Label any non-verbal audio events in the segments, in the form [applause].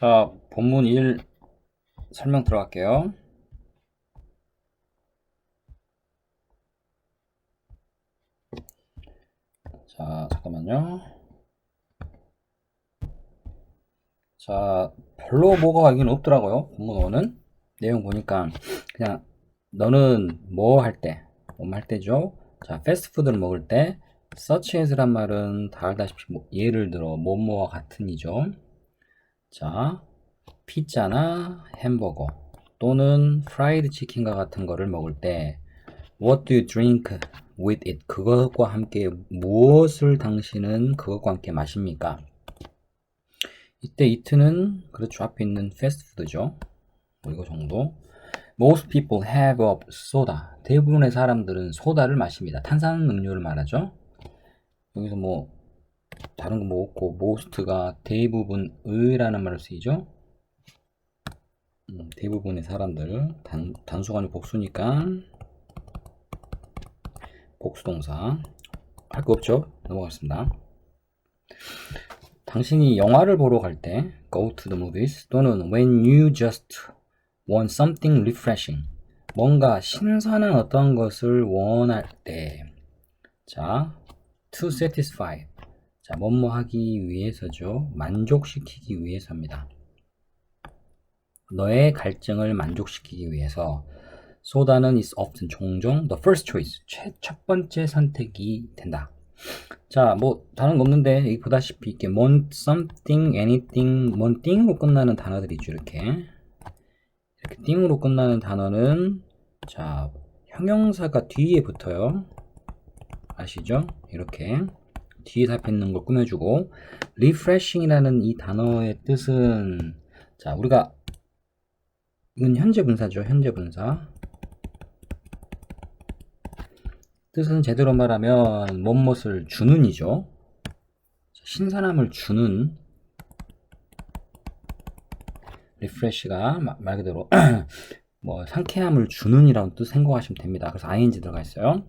자, 본문 1 설명 들어갈게요. 자, 잠깐만요. 자, 별로 뭐가 여기는 없더라고요. 본문 5는. 내용 보니까 그냥 너는 뭐 할 때, 뭐 할 때죠. 자, 패스트푸드를 먹을 때 as란 말은 다 알다시피 뭐, 예를 들어 뭐뭐와 같은이죠. 자, 피자나 햄버거 또는 프라이드 치킨과 같은 거를 먹을 때 What do you drink with it? 그것과 함께 무엇을 당신은 그것과 함께 마십니까? 이때 it는 그렇죠 앞에 있는 패스트푸드죠. 뭐 이거 정도. Most people have a soda. 대부분의 사람들은 소다를 마십니다. 탄산 음료를 말하죠. 여기서 뭐 다른 거 뭐 없고 most가 대부분 의라는 말을 쓰이죠. 음, 대부분의 사람들 단, 아니고 복수니까 복수동사 할 거 없죠? 넘어갔습니다. 당신이 영화를 보러 갈 때 go to the movies 또는 when you just want something refreshing 뭔가 신선한 어떤 것을 원할 때 자, to satisfy 자, 뭐뭐 하기 위해서죠. 만족시키기 위해서입니다. 너의 갈증을 만족시키기 위해서 소다는 is often 종종 the first choice 최, 첫 번째 선택이 된다. 자, 뭐 다른 거 없는데 보다시피 이렇게 want something, anything, want thing으로 끝나는 단어들이 있죠. 이렇게 이렇게 thing으로 끝나는 단어는 자 형용사가 뒤에 붙어요. 아시죠? 이렇게 뒤에 잡혀 있는 걸 꾸며주고 refreshing이라는 이 단어의 뜻은 자 우리가 이건 현재 분사죠. 현재 분사. 뜻은 제대로 말하면 뭔뭇을 주는이죠. 신선함을 주는 리프레시가 말 그대로 [clears throat] 뭐 상쾌함을 주는이라는 뜻 생각하시면 됩니다. 그래서 ing 들어가 있어요.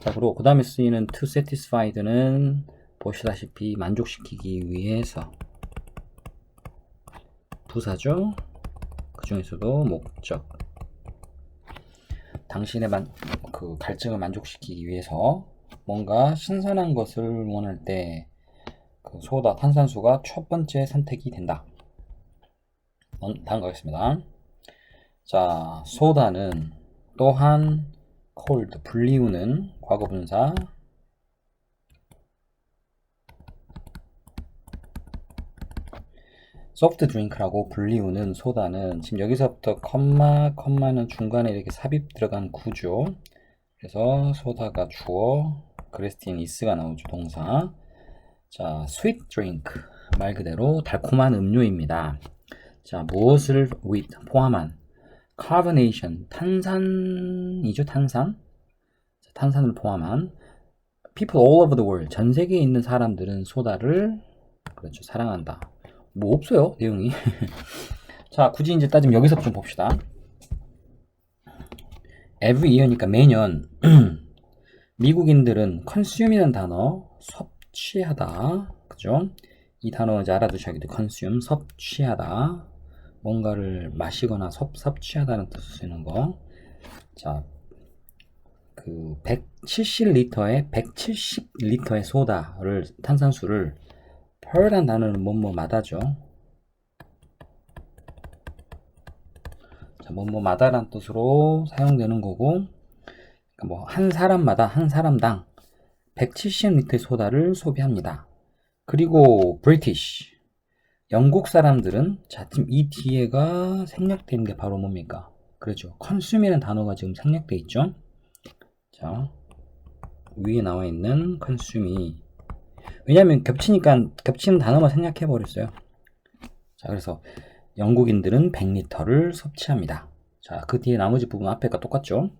자, 그리고 그 다음에 쓰이는 to satisfied는 보시다시피 만족시키기 위해서 부사죠. 그 중에서도 목적. 당신의 만, 그 갈증을 만족시키기 위해서 뭔가 신선한 것을 원할 때 그 소다, 탄산수가 첫 번째 선택이 된다. 다음 가겠습니다. 자, 소다는 또한 cold, 불리우는 과거 분사 소프트 드링크라고 불리우는 소다는 지금 여기서부터 컴마, 컴마는 중간에 이렇게 삽입 들어간 구조 그래서 소다가 주어 그레스틴 이스가 나오죠 동사. 자 sweet drink 말 그대로 달콤한 음료입니다. 자 무엇을 with 포함한 carbonation 탄산이죠 탄산? 탄산을 포함한 people all over the world 전 세계에 있는 사람들은 소다를 그렇죠 사랑한다 뭐 없어요 내용이. [laughs] 자 굳이 이제 따지면 여기서 좀 봅시다. every year니까 매년 [clears throat] 미국인들은 consume이라는 단어 섭취하다. 그죠? 이 단어 이제 알아두셔야 돼요. consume 섭취하다. 뭔가를 마시거나 섭, 섭취하다는 뜻을 쓰는 거. 자, 그 170리터에 170리터의 소다를 탄산수를 per란 단어는 뭐뭐마다죠. 자, 뭐뭐마다란 뜻으로 사용되는 거고, 그러니까 뭐한 사람마다 한 사람당 170리터의 소다를 소비합니다. 그리고 British 영국 사람들은 자 지금 이 뒤에가 생략된 게 바로 뭡니까? 그렇죠. 컨슘이라는 단어가 지금 생략돼 있죠. 자 위에 나와 있는 컨슘이 왜냐하면 겹치니까 겹치는 단어만 생략해 버렸어요. 자 그래서 영국인들은 100리터를 섭취합니다. 자 그 뒤에 나머지 부분 앞에가 똑같죠.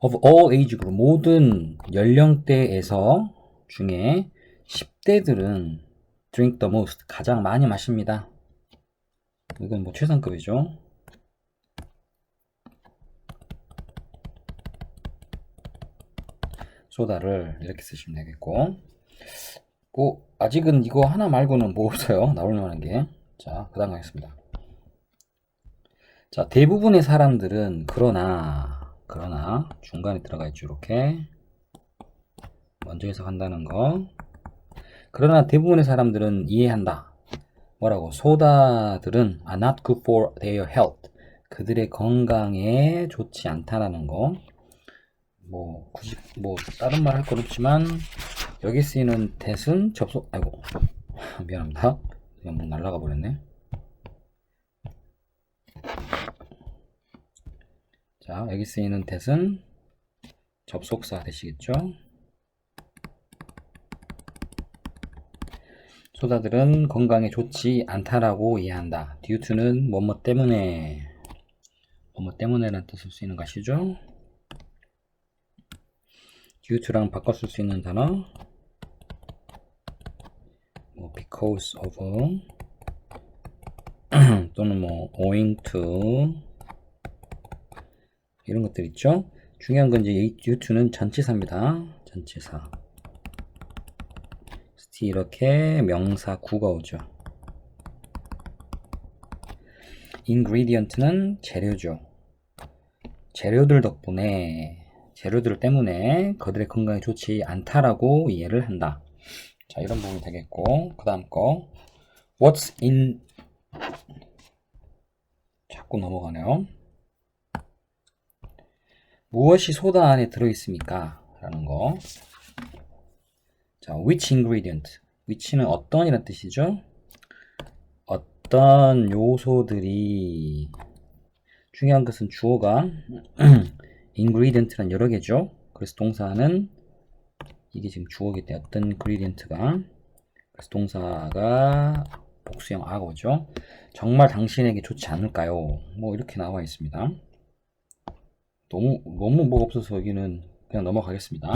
Of all age group 모든 연령대에서 중에 10대들은 drink the most 가장 많이 마십니다. 이건 뭐 최상급이죠. 소다를 이렇게 쓰시면 되겠고 뭐 아직은 이거 하나 말고는 뭐 없어요 [laughs] 나올 만한 게 자, 그 다음 가겠습니다. 자, 대부분의 사람들은 그러나, 그러나, 중간에 들어가 있죠, 이렇게. 먼저 해석한다는 거. 그러나 대부분의 사람들은 이해한다. 뭐라고? 소다들은 are not good for their health. 그들의 건강에 좋지 않다라는 거. 뭐, 굳이, 뭐, 다른 말 할 건 없지만, 여기 쓰이는 that은 접속, 아이고, [laughs] 미안합니다. 그냥 뭐 날라가 버렸네. 자, 여기 쓰이는 that은 접속사 되시겠죠? 소다들은 건강에 좋지 않다라고 이해한다. due to는 뭐뭐 때문에, 뭐뭐 때문에라는 뜻을 수 있는 것이죠. due to랑 바꿔 쓸 수 있는 단어, 뭐 because of [clears throat] 또는 뭐 owing to 이런 것들 있죠. 중요한 건 이제 이 due to는 전치사입니다. 전치사. 이렇게 명사 구가 오죠. ingredient는 재료죠. 재료들 덕분에 재료들 때문에 그들의 건강에 좋지 않다라고 이해를 한다. 자, 이런 부분이 되겠고, 그 다음 거. What's in, 자꾸 넘어가네요. 무엇이 소다 안에 들어있습니까? 라는 거. 자, which ingredient. which는 어떤 이란 뜻이죠? 어떤 요소들이, 중요한 것은 주어가 [clears throat] ingredient란 여러 개죠. 그래서 동사는 이게 지금 주어기 때문에 어떤 ingredient가 그래서 동사가 복수형 아가 오죠. 정말 당신에게 좋지 않을까요? 뭐 이렇게 나와 있습니다. 너무 너무 뭐가 없어서 여기는 그냥 넘어가겠습니다.